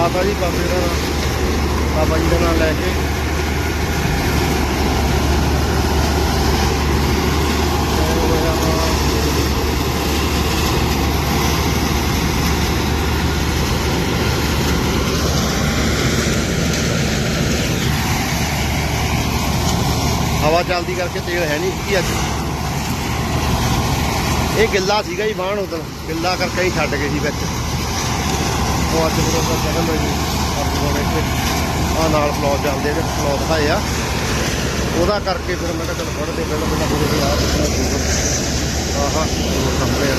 ਮਾਤਾ ਜੀ ਬਾਬੇ ਦਾ ਬਾਬਾ ਜੀ ਦਾ ਨਾਮ ਲੈ ਕੇ। ਹਵਾ ਚੱਲਦੀ ਕਰਕੇ ਤੇਲ ਹੈ ਨਹੀਂ ਕੀ ਅੱਜ? ਇਹ ਗਿੱਲਾ ਸੀਗਾ ਜੀ ਬਾਹਣ ਉਦੋਂ ਗਿੱਲਾ ਕਰਕੇ ਹੀ ਛੱਡ ਗਏ ਸੀ ਵਿੱਚ। ਉਹ ਅੱਜ ਬਰੋਬਰ ਕਹਿੰਦਾ ਮੈਂ ਜੀ ਆਪਣਾ ਇੱਥੇ ਆ ਨਾਲ ਫਲੋ ਚੱਲਦੇ ਨੇ ਫਲੋ ਦਿਖਾਏ ਆ। ਉਹਦਾ ਕਰਕੇ ਫਿਰ ਮੈਂ ਕਿਹਾ ਚਲ ਫੜਦੇ ਪਹਿਲਾਂ ਪਹਿਲਾਂ ਬੋਲੇ ਯਾਰ ਆਹਾ ਸਾਹਮਣੇ ਆ।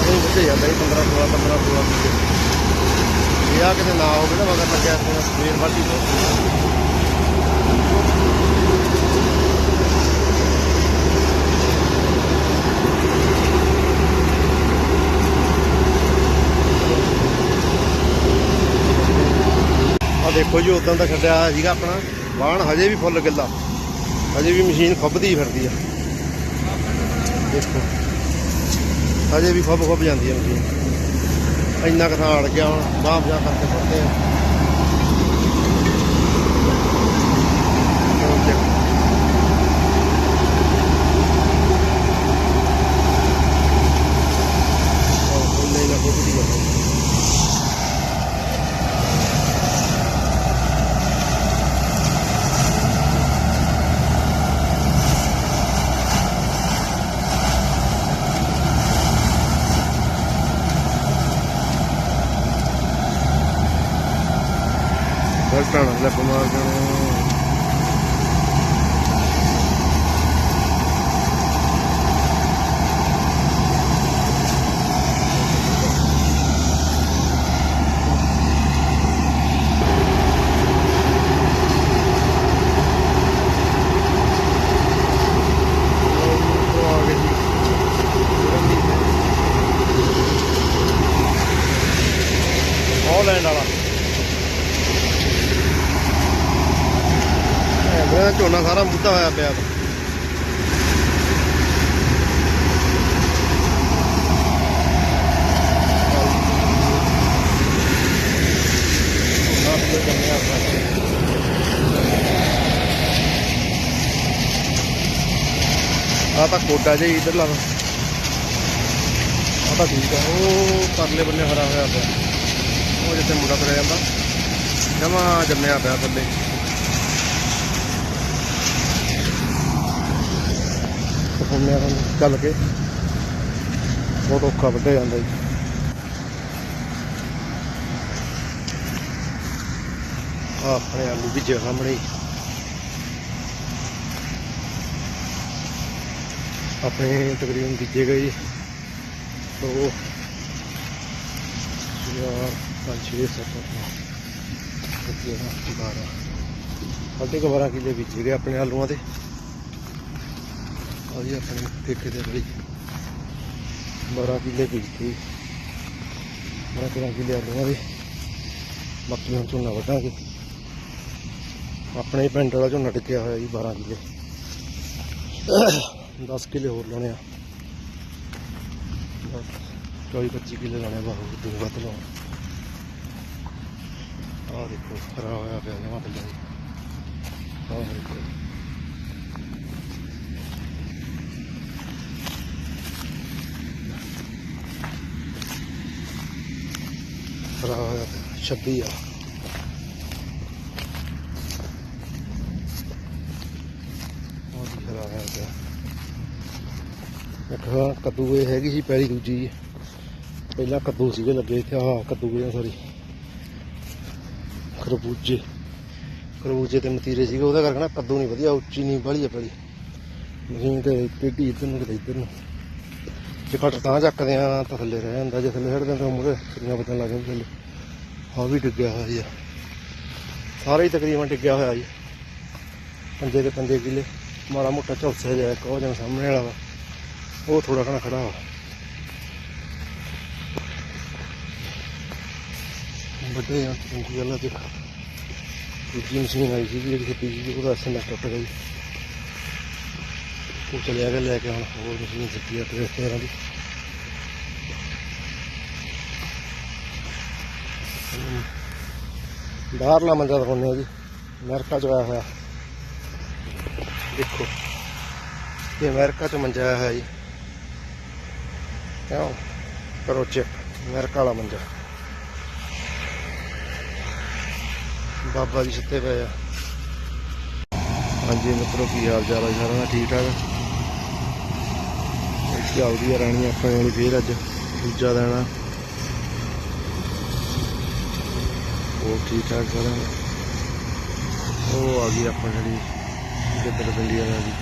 ਉਹ ਉੱਤੇ ਜਾਂਦਾ 15 16 15 16 ਇਹ ਆ ਕਿਤੇ ਨਾ ਹੋਵੇ ਨਾ, ਮਗਰ ਲੱਗਿਆ ਆਪਣਾ ਸਵੇਰ ਵਾਲੀ ਬਹੁਤ ਆ ਦੇਖੋ ਜੀ ਉਦੋਂ ਦਾ ਛੱਡਿਆ ਹੋਇਆ ਸੀਗਾ ਆਪਣਾ। ਬਾਣ ਹਜੇ ਵੀ ਫੁੱਲ ਗਿੱਲਾ। ਹਜੇ ਵੀ ਮਸ਼ੀਨ ਖੁੱਬਦੀ ਫਿਰਦੀ ਆ। ਦੇਖੋ। ਹਜੇ ਵੀ ਖੁੱਬ ਖੁੱਬ ਜਾਂਦੀ ਆ ਮਸ਼ੀਨ। ਇੰਨਾ ਕੁ ਅੜ ਗਿਆ ਹੁਣ ਬਾਹਰ ਜਾ ਕਰਕੇ ਫੜਦੇ ਆ ਉਹ ਦੇਖੋ। ਉਹ ਇੰਨਾ ਹੀ ਨਾ ਖੁੱਬਦੀ ਆ ਬਲਟਾਂ ਨਾਲ ਲੱਗ ਮਾਰ ਜਾਣਾ ਉਹ ਆ ਗਏ ਜੀ ਹਾਲੈਂਡ ਵਾਲਾ ਮੇਰਾ ਝੋਨਾ ਸਾਰਾ ਮੁੱਦਾ ਹੋਇਆ ਪਿਆ ਵਾ। ਆਹ ਤਾਂ ਕੋਡਾ ਜੇ ਇਧਰ ਲਾ ਆ ਤਾਂ ਠੀਕ ਆ, ਉਹ ਪਰਲੇ ਬੰਨੇ ਹਰਾ ਹੋਇਆ ਪਿਆ। ਉਹ ਜਿੱਥੇ ਮੁੰਡਾ ਤੁਰਿਆ ਜਾਂਦਾ, ਜਮਾ ਜੰਮਿਆ ਪਿਆ ਥੱਲੇ। ਸੁਣਿਆ ਚੱਲ ਕੇ। ਬਹੁਤ ਔਖਾ ਵੱਢਿਆ ਜਾਂਦਾ ਜੀ। ਆਹ ਆਪਣੇ ਆਲੂ ਬੀਜੇ ਸਾਹਮਣੇ। ਆਪਣੇ ਤਕਰੀਬਨ ਬੀਜੇ ਗਏ ਜੀ। ਦੋ ਚਾਰ ਪੰਜ ਛੇ ਸੱਤ ਅੱਠ ਗਿਆਰਾਂ ਬਾਰਾਂ। ਸਾਢੇ ਕੁ ਬਾਰਾਂ ਕਿੱਲੇ ਬੀਜੇ ਗਏ ਆਪਣੇ ਆਲੂਆਂ ਦੇ। ਆ ਜੀ ਆਪਣੇ ਠੇਕੇ ਦੇ ਬੜੀ 12 ਕਿੱਲੇ ਬੀਜਤੀ 12 13 ਕਿੱਲੇ ਆਲੂਆਂ ਦੇ ਬਾਕੀ ਹੁਣ ਝੋਨਾ ਵੱਢਾਂਗੇ। ਆਪਣੇ ਪਿੰਡ ਵਾਲਾ ਝੋਨਾ ਟਿਕਿਆ ਹੋਇਆ ਜੀ 12 ਕਿੱਲੇ। 10 ਕਿੱਲੇ ਹੋਰ ਲਾਉਣੇ ਆ। 24 25 ਕਿੱਲੇ ਲਾਉਣੇ ਬਾ ਹੋਰ ਦੋ ਵੱਧ ਲਾਉਣ ਆਹ ਦੇਖੋ ਖਰਾ ਹੋਇਆ ਪਿਆ ਜਮਾ ਪੱਲੇ ਆਹ ਦੇਖੋ। ਖਰਾ ਹੋਇਆ ਪਿਆ 26 ਆ। ਉਹ ਵੀ ਖਰਾ ਹੋਇਆ ਪਿਆ ਇੱਕ ਕੱਦੂ ਇਹ ਹੈਗੀ ਸੀ ਪਹਿਲੀ ਦੂਜੀ। ਪਹਿਲਾਂ ਕੱਦੂ ਸੀਗੇ ਲੱਗੇ ਇੱਥੇ, ਆਹ ਕੱਦੂ ਗਏ ਸੌਰੀ। ਖਰਬੂਜੇ। ਖਰਬੂਜੇ ਤੇ ਮਤੀਰੇ ਸੀਗੇ, ਉਹਦਾ ਕਰਕੇ ਨਾ ਕੱਦੂ ਨਹੀਂ ਵਧੀਆ, ਉੱਚੀ ਨਹੀਂ ਬਾਹਲੀ ਆ ਪਹਿਲੀ। ਮਸ਼ੀਨ ਤੇ ਟੇਢੀ ਇੱਧਰ ਨੂੰ ਕਿਤੇ ਇੱਧਰ ਨੂੰ। ਜੇ ਘੱਟ ਤਾਂ ਚੱਕਦੇ ਆ, ਤਾਂ ਥੱਲੇ ਰਹਿ ਜਾਂਦਾ, ਜੇ ਥੱਲੇ ਛੱਡਦੇ ਆ ਤਾਂ ਮੁਰੇ ਸਰੀਆਂ ਬਦਲਣ ਲੱਗ ਜਾਂਦੇ ਥੱਲੇ। ਹਾਂ ਵੀ ਡਿੱਗਿਆ ਹੋਇਆ ਜੀ। ਸਾਰੇ ਹੀ ਤਕਰੀਬਨ ਡਿੱਗਿਆ ਹੋਇਆ ਜੀ। ਪੰਜੇ ਦੇ ਪੰਜੇ ਕਿੱਲੇ। ਮਾੜਾ ਮੋਟਾ ਝੁਲਸਿਆ ਜਿਹਾ ਇੱਕ ਉਹ ਜਿਹਾ ਸਾਹਮਣੇ ਵਾਲਾ ਵਾ। ਉਹ ਥੋੜਾ ਘਣਾ ਖੜਾ ਵਾ। ਵੱਡੇ ਆ ਚੰਗੀ ਗੱਲ ਆ ਦੇਖ। ਦੂਜੀ ਮਸ਼ੀਨ ਆਈ ਸੀ ਜਿਹੜੀ ਖੇਤੀ ਸੀ, ਉਹਦਾ ਅਸਲ ਨਾਲ ਟੁੱਟ ਗਈ ਉਹ ਚਲਿਆ ਕੇ ਲੈ ਕੇ ਹੁਣ ਹੋਰ ਮਸ਼ੀਨ ਸਿੱਖੀ ਆ ਤੇ ਇਸ ਤਰ੍ਹਾਂ ਦੀ ਬਾਹਰਲਾ ਮੰਜ਼ਰ ਕੋਨੇ ਜੀ, ਅਮਰੀਕਾ ਚ ਆਇਆ ਹੋਇਆ। ਦੇਖੋ, ਇਹ ਅਮਰੀਕਾ ਚ ਮੰਜਾ ਆਇਆ ਹੈ ਜੀ। ਕਿਉਂ? ਕਰੋ ਚੈੱਕ, ਅਮਰੀਕਾ ਵਾਲਾ ਮੰਜਾ। ਬਾਬਾ ਜੀ ਸੁੱਤੇ ਪਏ ਆ। ਹਾਂਜੀ, ਮਿੱਤਰੋ, ਕੀ ਹਾਲ ਚਾਲ ਹੈ ਸਾਰਿਆਂ ਦਾ? ਠੀਕ ਠਾਕ? ਇੱਥੇ ਆ ਰਾਣੀ ਆਪਣੇ ਵਾਲੀ ਫੇਰ ਅੱਜ ਦੂਜਾ ਦਿਨ ਆ ਉਹ ਠੀਕ ਠਾਕ ਸਾਰਿਆਂ ਉਹ ਆ ਗਈ ਆਪਾਂ ਵਾਲੀ ਜਿੱਦਰ ਪਿੰਡੀ ਆ ਗਈ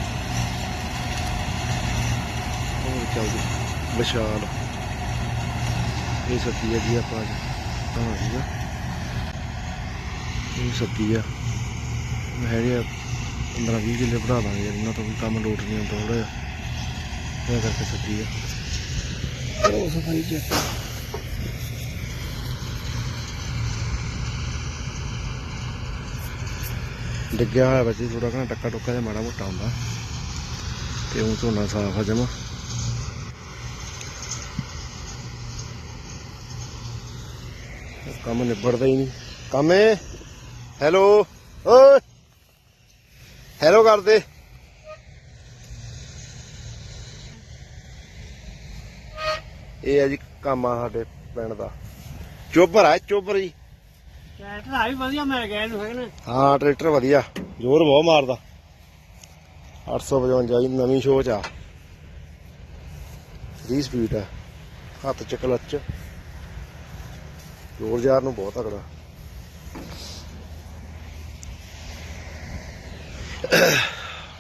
ਉਹ ਚੱਲਦੀ, ਵਿਸ਼ਾਲ। ਇਹ ਸੱਤੀ ਹੈ ਜੀ ਆਪਾਂ ਅੱਜ। ਤਾਂ ਸੀਗਾ ਇਹ ਸੱਤੀ ਆ। ਮੈਂ ਹੈਗੇ ਆ 15 20 ਕਿੱਲੇ ਵਧਾ ਦਾਂਗੇ, ਇਹਨਾਂ ਤੋਂ ਵੀ ਕੰਮ ਲੋਟ ਨਹੀਂ ਆਉਂਦਾ ਥੋੜਾ ਜਿਹਾ। ਇਹ ਕਰਕੇ ਸੱਤੀ ਆ। ਕਰੋ ਸਫ਼ਾਈ ਚੈੱਕ ਡਿੱਗਿਆ ਹੋਇਆ ਵੈਸੇ ਥੋੜਾ ਘਣਾ ਟੱਕਾ ਟੁੱਕਾ ਜਿਹਾ ਮਾੜਾ ਮੋਟਾ ਹੁੰਦਾ। ਤੇ ਉਹ ਝੋਨਾ ਸਾਫ਼ ਆ ਜਮਾ। ਕੰਮ ਨਿਬੜਦਾ ਹੀ ਨਹੀਂ। ਕੰਮ ਹੈਲੋ ਓਏ ਹੈਲੋ ਕਰਦੇ ਇਹ ਹੈ ਜੀ ਕੰਮ ਆ ਸਾਡੇ ਪਿੰਡ ਦਾ। ਚੋਬਰ ਆ ਚੋਬਰ ਜੀ। ਟਰੈਕਟਰ ਆ ਵੀ ਵਧੀਆ ਮਿਲ ਗਿਆ ਇਹਨੂੰ ਹੈਗਾ ਨਾ। ਹਾਂ ਟਰੈਕਟਰ ਵਧੀਆ। ਜ਼ੋਰ ਬਹੁਤ ਮਾਰਦਾ। 855 ਜੀ ਨਵੀਂ ਸ਼ੋਚ ਆ। 30 ਸਪੀਡ ਆ। ਹੱਥ ਚ ਕਲੱਚ। ਜ਼ੋਰ ਜ਼ਾਰ ਨੂੰ ਬਹੁਤ ਤਕੜਾ।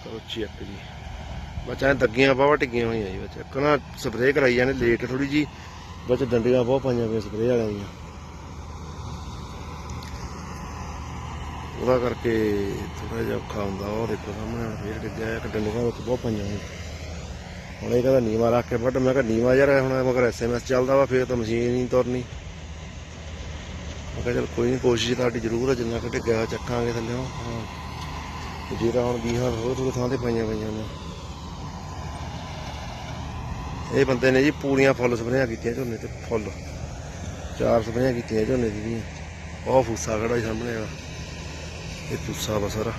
ਕਰੋ ਚੈੱਕ ਜੀ। ਬੱਚਾ ਦੱਗੀਆਂ ਬਾਵਾ ਟਿੱਗੀਆਂ ਹੋਈਆਂ ਜੀ ਬੱਚਾ ਕਨਾ ਸਪਰੇਅ ਕਰਾਈ ਜਾਂਦੇ ਲੇਟ ਥੋੜੀ ਜੀ ਵਿੱਚ ਡੰਡੀਆਂ ਬਹੁਤ ਪਾਈਆਂ ਪਈਆਂ ਸਪਰੇਅ ਵਾਲਿਆਂ ਦੀਆਂ। ਉਹਦਾ ਕਰਕੇ ਥੋੜਾ ਜਿਹਾ ਔਖਾ ਹੁੰਦਾ, ਉਹ ਦੇਖੋ ਸਾਹਮਣੇ ਹੁਣ ਫੇਰ ਡਿੱਗਿਆ ਇੱਕ ਡੰਡੀਆਂ ਵਿੱਚ ਬਹੁਤ ਪਾਈਆਂ ਹੋਈਆਂ। ਹੁਣ ਇਹ ਕਹਿੰਦਾ ਨੀਵਾ ਰੱਖ ਕੇ ਵੱਢ, ਮੈਂ ਕਿਹਾ ਨੀਵਾ ਯਾਰ, ਹੁਣ ਮਗਰ ਐਸਐਮਐਸ ਚੱਲਦਾ ਵਾ, ਫੇਰ ਤਾਂ ਮਸ਼ੀਨ ਨਹੀਂ ਤੁਰਨੀ। ਮੈਂ ਕਿਹਾ ਚਲ ਕੋਈ ਨਹੀਂ ਕੋਸ਼ਿਸ਼ ਤੁਹਾਡੀ ਜ਼ਰੂਰ ਹੈ ਜਿੰਨਾ ਕਿ ਡਿੱਗਿਆ ਚੱਕਾਂਗੇ ਥੱਲੇ। ਹਾਂ। ਜਿਹੜਾ ਹੁਣ ਵੀਹਾਂ ਹੋਰ ਥਾਂ ਤੇ ਪਾਈਆਂ ਪਈਆਂ ਨੇ। ਇਹ ਬੰਦੇ ਨੇ ਜੀ ਪੂਰੀਆਂ ਫੁੱਲ ਸਪਰੇਆਂ ਕੀਤੀਆਂ ਝੋਨੇ ਤੇ, ਫੁੱਲ। ਚਾਰ ਸਪਰੇਆਂ ਕੀਤੀਆਂ ਝੋਨੇ ਦੀ ਦੀਆਂ ਉਹ ਫੂਸਾ ਖੜਾ ਸਾਹਮਣੇ ਆ ਇਹ ਫੂਸਾ ਵਾ ਸਾਰਾ।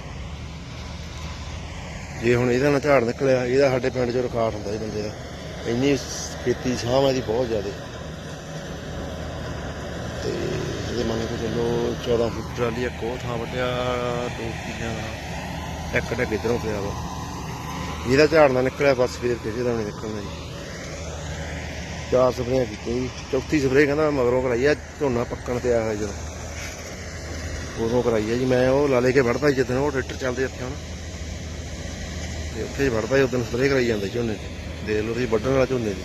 ਜੇ ਹੁਣ ਇਹਦਾ ਨਾ ਝਾੜ ਨਿਕਲਿਆ, ਇਹਦਾ ਸਾਡੇ ਪਿੰਡ 'ਚ ਰਿਕਾਰਡ ਹੁੰਦਾ ਜੀ ਬੰਦੇ ਦਾ। ਇੰਨੀ ਖੇਤੀ ਸਾਂਭ ਹੈ ਦੀ ਬਹੁਤ ਜ਼ਿਆਦਾ। ਤੇ ਇਹਦੇ ਮੰਨ ਕੇ ਚੱਲੋ 14 ਫੁੱਟ ਟਰਾਲੀ ਇੱਕ ਉਹ ਥਾਂ ਵੱਢਿਆ, ਦੋ ਕਿੱਲਿਆਂ ਦਾ। ਇੱਕ ਡੱਗ ਇਧਰੋਂ ਪਿਆ ਵਾ। ਇਹਦਾ ਝਾੜ ਨਾ ਨਿਕਲਿਆ, ਬਸ ਫੇਰ ਕਿਸੇ ਦਾ ਨਹੀਂ ਨਿਕਲਣਾ ਜੀ। ਚਾਰ ਸਪਰੇਆਂ ਕੀਤੀਆਂ ਜੀ। ਚੌਥੀ ਸਪਰੇਅ ਕਹਿੰਦਾ ਮਗਰੋਂ ਕਰਾਈ ਆ, ਝੋਨਾ ਪੱਕਣ ਤੇ ਆਇਆ ਜਦੋਂ। ਉਦੋਂ ਕਰਾਈ ਆ ਜੀ, ਮੈਂ ਉਹ ਲਾਲੇ ਕੇ ਵੜਦਾ ਜਿੱਦਣ ਉਹ ਟਰੈਕਟਰ ਚੱਲਦੇ ਇੱਥੇ ਹੁਣ। ਤੇ ਉੱਥੇ ਹੀ ਵੜਦਾ ਉਦੋਂ ਸਪਰੇਅ ਕਰਾਈ ਜਾਂਦੇ ਝੋਨੇ ਤੇ। ਦੇਖ ਲਓ ਤੁਸੀਂ ਵੱਢਣ ਵਾਲਾ ਝੋਨੇ ਦੀ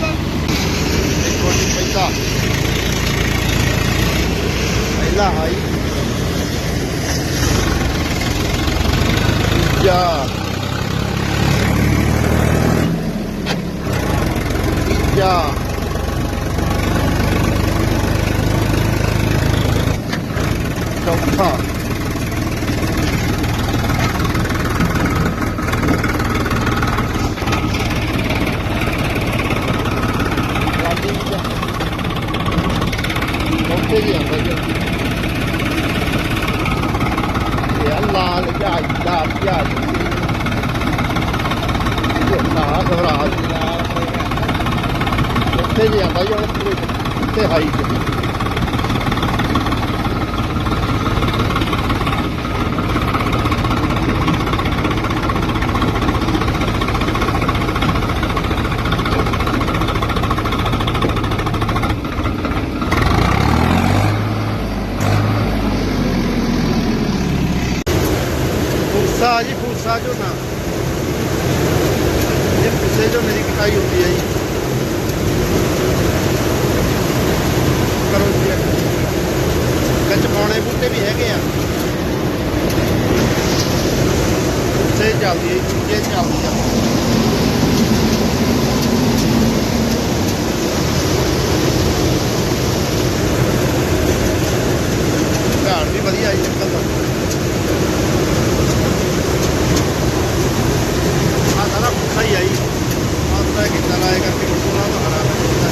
vâng Đấy con bây giờ Đấy là ấy Giờ Giờ Không thở ਇਹ ਜਹਾਜ਼ ਲਾਲ ਜਹਾਜ਼ ਇਹ ਨਾ ਘਬਰਾਹਟ ਉੱਥੇ ਵੀ ਆਉਂਦਾ ਜੀ ਹੁਣ ਤੇ ਹਾਈ ਤੇ ਫੂਸਾ ਜੀ ਫੂਸਾ ਝੋਨਾ ਇਹ ਫੂਸੇ ਝੋਨੇ ਦੀ ਕਟਾਈ ਹੁੰਦੀ ਹੈ ਜੀ ਕਰੋ ਜੀ ਵਿੱਚ ਪਾਉਣੇ ਬੂਟੇ ਵੀ ਹੈਗੇ ਆ ਫੂਸੇ ਚੱਲਦੀ ਹੈ ਚੀਜ਼ੇ ਚੱਲਦੀ ਆ ਝਾੜ ਵੀ ਵਧੀਆ ਜੀ ਨਿਕਲਦਾ ਆ ਸਾਰਾ ਪੁੱਠਾ ਹੀ ਆਈ ਆਉਂਦਾ ਕਿੱਦਾਂ ਲਾਏ ਕਰਕੇ ਪੂਰਾ ਤਾਂ ਹਰਾ ਹੁੰਦਾ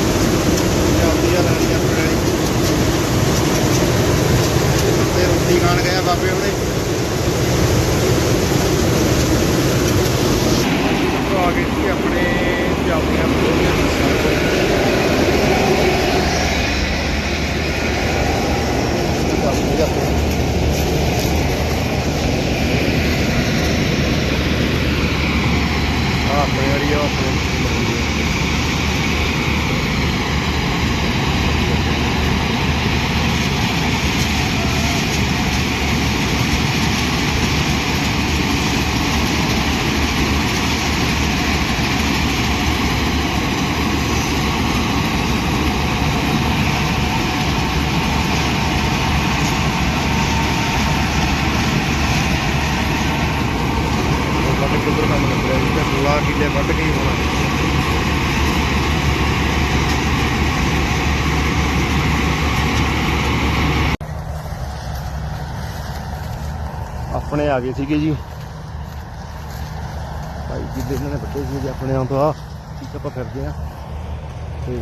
ਚੱਲਦੀ ਆ ਲੈਣੀ ਆਪਣੇ ਵਾਲੀ ਤੇ ਰੋਟੀ ਖਾਣ ਗਏ ਆ ਬਾਬੇ ਉਹਦੇ ਆ ਗਏ ਸੀ ਆਪਣੇ ਜਾਂਦੀਆਂ ਬੋਲੀਆਂ ਜਾਂਦੇ ਜਾਂਦੇ ਆ ਆਪਣੇ ਵਾਲੀ ਆ ਆਪਣੇ ਵੱਧ ਕਿੱਧਰ ਕੰਮ ਲੱਗ ਰਿਹਾ ਜੀ ਤੇ 16 ਕਿੱਲੇ ਵੱਢ ਕੇ ਹੀ ਹੋਣਾ ਆਪਣੇ ਆ ਗਏ ਸੀਗੇ ਜੀ। ਭਾਈ ਜਿੱਦੇ ਇਹਨਾਂ ਨੇ ਵੱਡੇ ਸੀ ਜੀ ਆਪਣੇ ਆਉਂ ਤੋਂ ਆ। ਠੀਕ ਆਪਾਂ ਫਿਰਦੇ ਆ। ਤੇ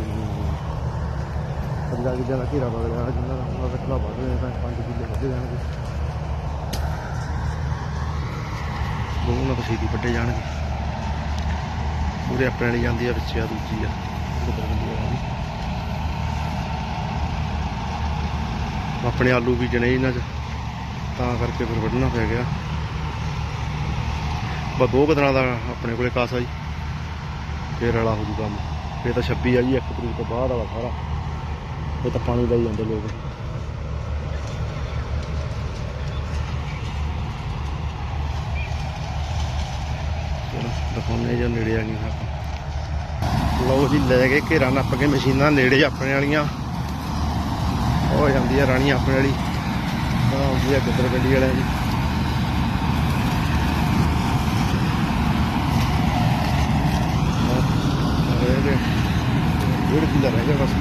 ਪੰਜਾਹ ਕਿੱਲੇ ਦਾ ਘੇਰਾ ਵਗ ਜਾਣਾ ਜਿੰਨਾ ਦਾ ਉਹਨਾਂ ਵੱਧ ਰਿਹਾ ਤਾਂ 5 ਕਿੱਲੇ ਵੱਧੇ ਜਾਣਗੇ। ਦੋਨਾਂ ਤੋਂ ਛੇਤੀ ਵੱਡੇ ਜਾਣਗੇ। ਪੂਰੇ ਆਪਣੇ ਵਾਲੀ ਜਾਂਦੀ ਆ ਵਿੱਚ ਆ ਦੂਜੀ ਆ। ਆਪਣੇ ਆਲੂ ਬੀਜਣੇ ਇਹਨਾਂ 'ਚ। ਤਾਂ ਕਰਕੇ ਫਿਰ ਵੱਢਣਾ ਪੈ ਗਿਆ। ਬਸ ਦੋ ਕੁ ਦਿਨਾਂ ਦਾ ਆਪਣੇ ਕੋਲੇ ਕਾਸਾ ਜੀ। ਫੇਰ ਵਾਲਾ ਹੋ ਜੂ ਕੰਮ ਫੇਰ ਤਾਂ 26 ਆ ਜੀ, ਇੱਕ ਤਰੀਕ ਤੋਂ ਬਾਅਦ ਵਾਲਾ ਸਾਰਾ। ਇਹ ਤਾਂ ਪਾਣੀ ਲਈ ਜਾਂਦੇ ਲੋਕ। ਚਲੋ ਜਾਂ ਨੇੜੇ ਆ ਗਈਆਂ ਆਪਾਂ। ਲਓ ਜੀ, ਲੈ ਕੇ ਘੇਰਾ ਨੱਪ ਕੇ ਮਸ਼ੀਨਾਂ ਨੇੜੇ ਆਪਣੇ ਵਾਲੀਆਂ। ਹੋ ਜਾਂਦੀ ਆ ਰਾਣੀ ਆਪਣੇ ਵਾਲੀ। ਆਉਂਦੀ ਆ ਗਿੱਦੜ ਗੱਡੀ ਵਾਲਿਆਂ ਦੀ। ਰਹਿ ਗਏ ਡੇਢ ਕਿੱਲਾ ਰਹਿ ਗਿਆ ਬਸ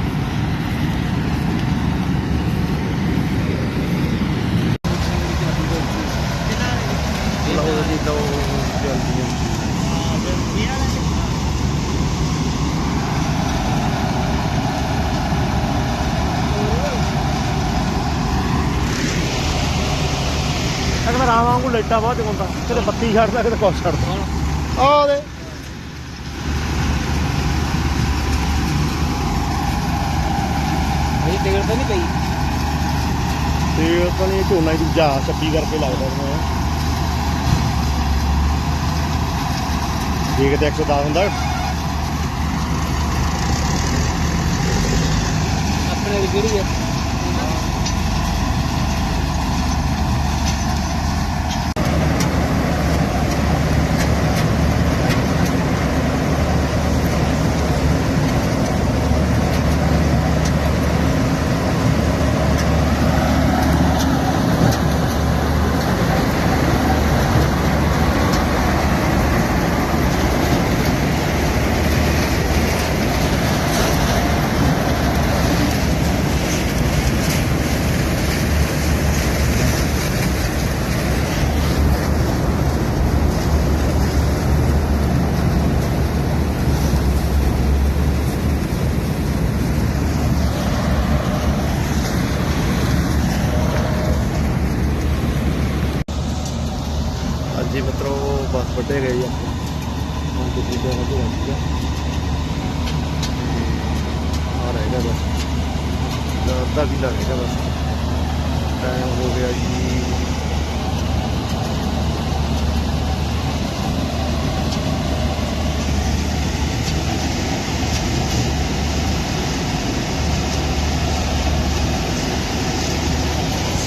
ਲਓ ਜੀ ਲਓ ਜਲਦੀ ਅਗਰ ਰਾਮ ਵਾਂਗੂ ਲਾਈਟਾਂ ਬਹੁਤ ਜਗਾਉਂਦਾ ਕਿਤੇ ਬੱਤੀ ਛੱਡਦਾ ਕਿਤੇ ਕੁਛ ਛੱਡਦਾ ਆ ਦੇ ਟਿਕਟ ਤਾਂ ਨਹੀਂ ਪਈ। ਤੇ ਆਪਾਂ ਨੇ ਝੋਨਾ ਹੀ ਦੂਜਾ 26 ਕਰਕੇ ਲੱਗਦਾ ਮੈਨੂੰ ਦੇਖਦੇ 110 ਹੁੰਦਾ। ਆਪਣੇ ਦੀ ਕਿਹੜੀ ਹੈ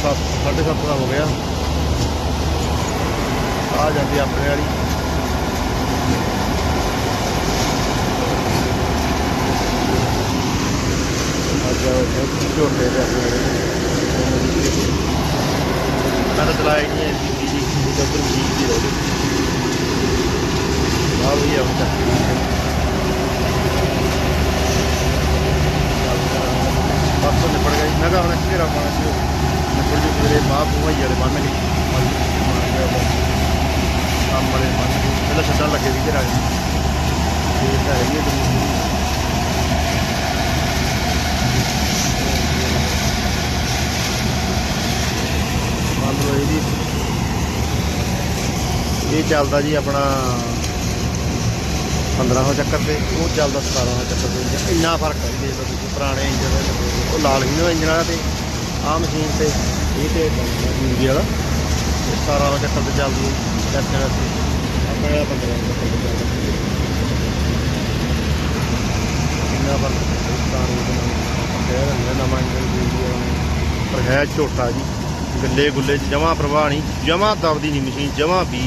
7 7.5 ਦਾ ਹੋ ਗਿਆ। ਆ ਜਾਂਦੀ ਆਪਣੇ ਵਾਲੀ। ਝੋਟੇ ਦੇ ਆਪਣੇ ਮੈਂ ਤਾਂ ਚਲਾਇਆ ਨਹੀਂ ਹੈ ਜੀ ਜੀ ਜੀ ਤਾਂ ਉੱਪਰ ਜੀ ਦੀ ਰੋੜੀ ਆ ਵੀ ਆਉਂਦਾ ਪਰਸੋਂ ਨਿਪੜ ਗਈ ਮੈਂ ਕਿਹਾ ਹੁਣ ਘੇਰਾ ਪਾਣਾ ਸੀ ਨਿਪੜ ਜੂ ਮੇਰੇ ਬਾਪ ਬੂਹਾ ਵਾਲੇ ਬੰਨ ਗਏ ਕੰਮ ਵਾਲੇ ਬੰਨ ਗਏ ਪਹਿਲਾਂ ਛੱਡਣ ਲੱਗੇ ਸੀ ਘੇਰਾ ਇਹ ਤਾਂ ਹੈਗੀ ਹੈ ਜ਼ਮੀਨ। ਮੰਨ ਲਓ ਇਹਦੀ ਇਹ ਚੱਲਦਾ ਜੀ ਆਪਣਾ 1500 ਚੱਕਰ ਤੇ, ਉਹ ਚੱਲਦਾ 1700 ਚੱਕਰ ਤੇ ਇੰਨਾ ਫ਼ਰਕ ਹੈ ਜੀ ਪੁਰਾਣੇ ਇੰਜਨ ਦੇ, ਉਹ ਲਾਲ ਹੀ ਇੰਜਨ ਵਾਲਾ ਤੇ ਆਹ ਮਸ਼ੀਨ ਤੇ ਇਹ ਤੇ ਜੂਰੀ ਵਾਲਾ। ਇਹ 1700 ਚੱਕਰ ਤੇ ਚੱਲਦੀ ਹੈ। ਚੱਕਰ ਤੇ ਆਪਣੇ ਵਾਲਾ 1500 ਚੱਕਰ ਤੇ ਚੱਲਦਾ ਇੰਨਾ ਨਾਲ ਕਹਿ ਰਹੇ ਨਵਾਂ ਇੰਜਨ ਜੂਰੀ ਪਰ ਹੈ ਝੋਟਾ ਜੀ। ਗੱਲੇ ਗੁੱਲੇ ਚ ਜਮਾ ਪ੍ਰਵਾਹ ਨਹੀਂ। ਜਮਾ ਦਬਦੀ ਨਹੀਂ ਮਸ਼ੀਨ, ਜਮਾ ਵੀ।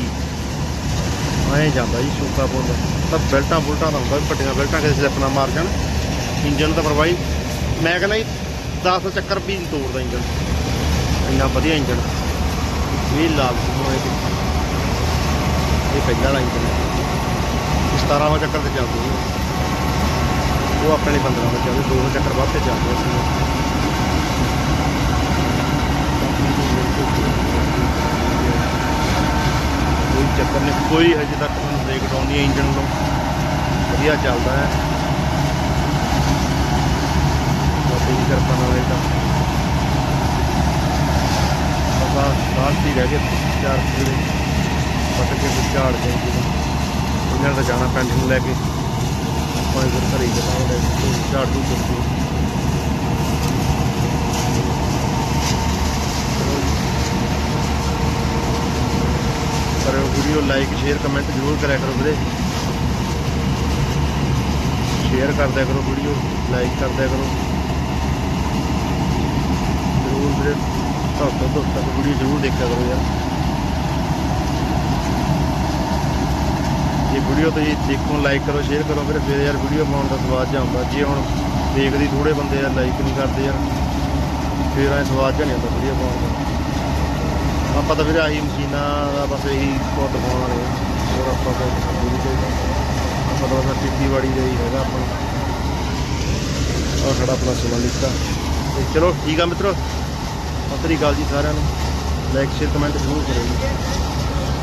ਐਂ ਜਾਂਦਾ ਜੀ, ਸੂਕਾ ਪੁੰਦ ਤਾਂ ਬੈਲਟਾਂ ਬੁਲਟਾਂ ਦਾ ਹੁੰਦਾ ਵੀ ਵੱਡੀਆਂ ਬੈਲਟਾਂ ਕਿਸੇ ਸਲਿੱਪ ਨਾ ਮਾਰ ਜਾਣ। ਇੰਜਨ ਤਾਂ ਪ੍ਰਵਾਹੀ। ਮੈਂ ਕਹਿੰਦਾ ਜੀ 10 ਚੱਕਰ ਵੀ ਨਹੀਂ ਤੋੜਦਾ ਇੰਜਨ ਇੰਨਾ ਵਧੀਆ ਇੰਜਨ ਵੀ ਲਾਲ ਹੋਏ ਇਹ ਪਹਿਲਾਂ ਵਾਲਾ ਇੰਜਨ ਹੈ। 1700 ਚੱਕਰ ਤੇ ਚੱਲਦੀ ਹੈ ਉਹ ਆਪਣੇ ਲਈ 1500 ਚੱਲਦੀ 200 ਚੱਕਰ ਵੱਧ ਤੇ ਚੱਲਦੀ ਹੈ ਕੋਈ ਚੱਕਰ ਨਹੀਂ। ਕੋਈ ਹਜੇ ਤੱਕ ਤੁਹਾਨੂੰ ਬ੍ਰੇਕ ਡਾਊਨ ਨਹੀਂ ਇੰਜਨ ਨੂੰ ਵਧੀਆ ਚੱਲਦਾ ਹੈ ਬਾਬੇ ਦੀ ਕਿਰਪਾ ਨਾਲ ਇਹ ਤਾਂ। ਪਤਾ ਸਾਥ ਹੀ ਰਹਿ ਗਏ ਚਾਰ ਕਿਲੇ ਪੱਟ ਕੇ ਕੁਝ ਝਾੜ ਕੇ ਉਹਨਾਂ ਦਾ ਜਾਣਾ ਪਿੰਡ ਨੂੰ ਲੈ ਕੇ। ਆਪਾਂ ਫਿਰ ਘਰੇ ਜਾਣਾ ਝਾੜ ਦੂ ਚੁੱਕੀ ਪਰ ਵੀਡੀਓ ਲਾਈਕ ਸ਼ੇਅਰ ਕਮੈਂਟ ਜ਼ਰੂਰ ਕਰਿਆ ਕਰੋ ਵੀਰੇ। ਸ਼ੇਅਰ ਕਰਦਿਆ ਕਰੋ ਵੀਡੀਓ ਲਾਈਕ ਕਰਦਿਆ ਕਰੋ। ਜ਼ਰੂਰ ਵੀਰੇ ਤੁਹਾਡੇ ਦੋਸਤਾਂ ਦੀ ਵੀਡੀਓ ਜ਼ਰੂਰ ਦੇਖਿਆ ਕਰੋ ਯਾਰ। ਇਹ ਵੀਡੀਓ ਤੁਸੀਂ ਦੇਖੋ ਲਾਈਕ ਕਰੋ ਸ਼ੇਅਰ ਕਰੋ ਵੀਰੇ ਫਿਰ ਯਾਰ ਵੀਡੀਓ ਪਾਉਣ ਦਾ ਸਵਾਦ ਜਿਹਾ ਆਉਂਦਾ ਜੇ ਹੁਣ ਦੇਖਦੀ ਥੋੜੇ ਬੰਦੇ ਯਾਰ ਲਾਈਕ ਨਹੀਂ ਕਰਦੇ ਯਾਰ, ਫਿਰ ਐ ਸਵਾਦ ਜਿਹਾ ਨਹੀਂ ਆਉਂਦਾ ਵੀਡੀਓ ਪਾਉਣ ਦਾ। ਆਪਾਂ ਤਾਂ ਵੀਰੇ ਆਹੀ ਮਸ਼ੀਨਾਂ ਦਾ ਬਸ ਇਹੀ ਬਹੁਤ ਦਿਖਾਉਣ ਵਾਲੇ ਹੋਰ ਆਪਾਂ ਤਾਂ ਨਹੀਂ ਆਪਾਂ ਤਾਂ ਬਸ ਖੇਤੀਬਾੜੀ ਦਾ ਹੀ ਹੈਗਾ ਆਪਾਂ ਆਹ ਖੜਾ ਆਪਣਾ ਸਮਾਨ ਲਿਖਤਾ ਤੇ ਚਲੋ, ਠੀਕ ਆ ਮਿੱਤਰੋ। ਸਤਿ ਸ੍ਰੀ ਅਕਾਲ ਜੀ ਸਾਰਿਆਂ ਨੂੰ। ਲਾਈਕ ਸ਼ੇਅਰ ਕਮੈਂਟ ਜ਼ਰੂਰ ਕਰਿਓ